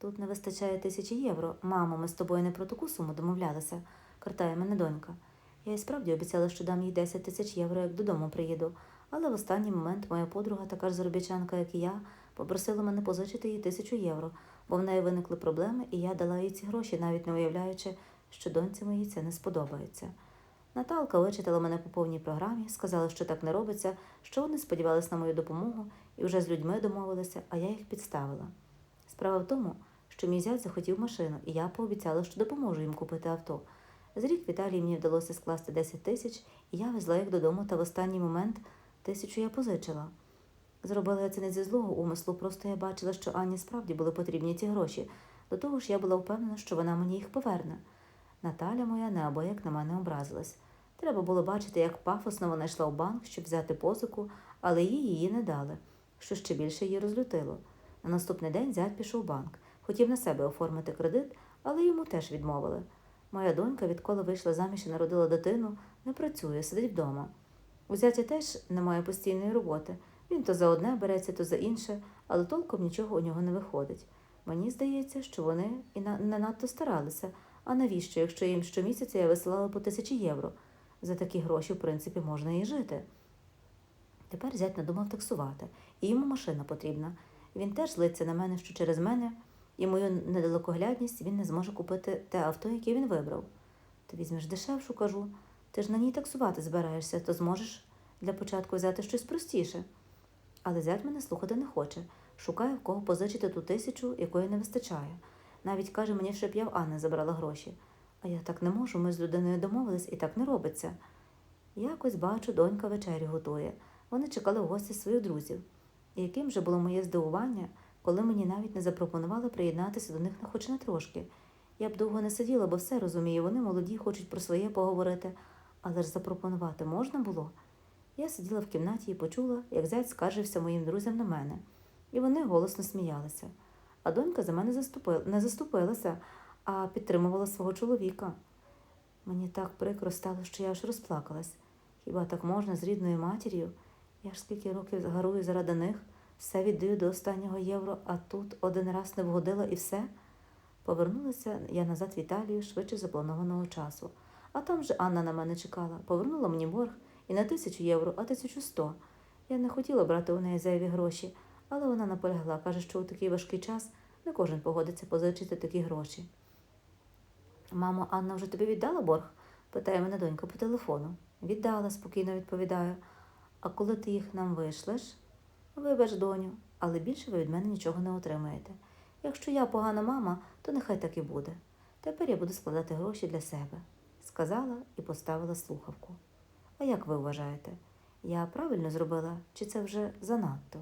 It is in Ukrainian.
Тут не вистачає тисячі євро. Мамо, ми з тобою не про таку суму домовлялися, картає мене донька. Я і справді обіцяла, що дам їй 10 тисяч євро, як додому приїду. Але в останній момент моя подруга, така ж заробітчанка, як і я, попросила мене позичити їй тисячу євро, бо в неї виникли проблеми, і я дала їй ці гроші, навіть не уявляючи, що доньці моїй це не сподобається. Наталка вичитала мене по повній програмі, сказала, що так не робиться, що вони сподівалися на мою допомогу і вже з людьми домовилися, а я їх підставила. Справа в тому, що мій зять захотів машину, і я пообіцяла, що допоможу їм купити авто. За рік в Італії мені вдалося скласти 10 тисяч, і я везла їх додому, та в останній момент тисячу я позичила. Зробила я це не зі злого умислу, просто я бачила, що Анні справді були потрібні ці гроші. До того ж, я була впевнена, що вона мені їх поверне. Наталя моя неабияк на мене образилась. Треба було бачити, як пафосно вона йшла в банк, щоб взяти позику, але їй її не дали, що ще більше її розлютило. На наступний день зять пішов банк, хотів на себе оформити кредит, але йому теж відмовили. Моя донька, відколи вийшла заміж і народила дитину, не працює, сидить вдома. У зятя теж немає постійної роботи. Він то за одне береться, то за інше, але толком нічого у нього не виходить. Мені здається, що вони і не надто старалися. А навіщо, якщо їм щомісяця я висилала по тисячі євро? За такі гроші, в принципі, можна і жити. Тепер зять надумав таксувати, і йому машина потрібна. Він теж злиться на мене, що через мене і мою недалекоглядність він не зможе купити те авто, яке він вибрав. Ти візьмеш дешевшу, кажу. Ти ж на ній таксувати збираєшся, то зможеш для початку взяти щось простіше. Але зять мене слухати не хоче. Шукає в кого позичити ту тисячу, якої не вистачає. Навіть каже мені, щоб я в Анни забрала гроші. А я так не можу, ми з людиною домовились, і так не робиться. Якось бачу, донька вечерю готує. Вони чекали в гості своїх друзів. Яким же було моє здивування, коли мені навіть не запропонували приєднатися до них на хоч на трошки. Я б довго не сиділа, бо все розумію, вони молоді, хочуть про своє поговорити, але ж запропонувати можна було. Я сиділа в кімнаті і почула, як зять скаржився моїм друзям на мене, і вони голосно сміялися. А донька за мене заступила, не заступилася, а підтримувала свого чоловіка. Мені так прикро стало, що я аж розплакалась. Хіба так можна з рідною матір'ю? Я ж скільки років гарую заради них, все віддаю до останнього євро, а тут один раз не вгодила і все. Повернулася я назад в Італію швидше запланованого часу. А там же Анна на мене чекала, повернула мені борг і на тисячу євро, а тисячу сто. Я не хотіла брати у неї зайві гроші, але вона наполягла, каже, що у такий важкий час не кожен погодиться позичити такі гроші. Мамо, Анна вже тобі віддала борг? питає мене донька по телефону. Віддала, спокійно відповідаю. А коли ти їх нам вишлеш? Вибач, доню, але більше ви від мене нічого не отримаєте. Якщо я погана мама, то нехай так і буде. Тепер я буду складати гроші для себе, сказала і поставила слухавку. А як ви вважаєте? Я правильно зробила, чи це вже занадто?